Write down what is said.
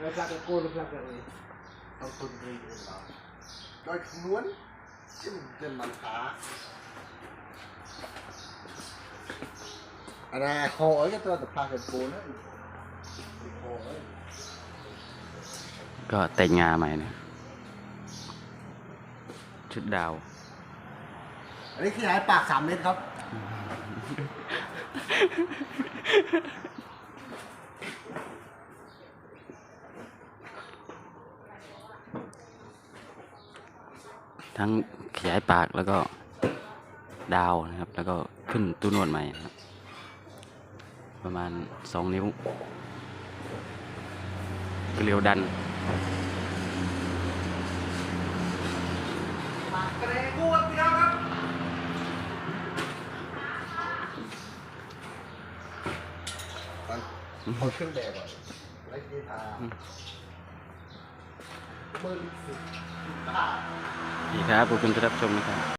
ไม่พลาดกับโก้หรือพลาดกับเลยเอาคนเรียนเราโดยคำนวณซึ่งเป็นมันขาอันนั้นหอเอ้ยก็ตัวแต่พลาดกับโก้นะหอเอ้ยก็แต่งงานใหม่นะชุดดาว อันนี้ขยายปากสามเมตรครับ ทั้งขยายปากแล้วก็ดาวนะครับ แล้วก็ขึ้นตู้นวดใหม่นะครับ ประมาณสองนิ้วเกลียวดันปากกระเดงกูครับพี่น้องครับมันเอาเครื่องแบบก่อนไล่กีตาร์เบอร์ลิสิบ ดีครับขอบคุณที่รับชมนะครับ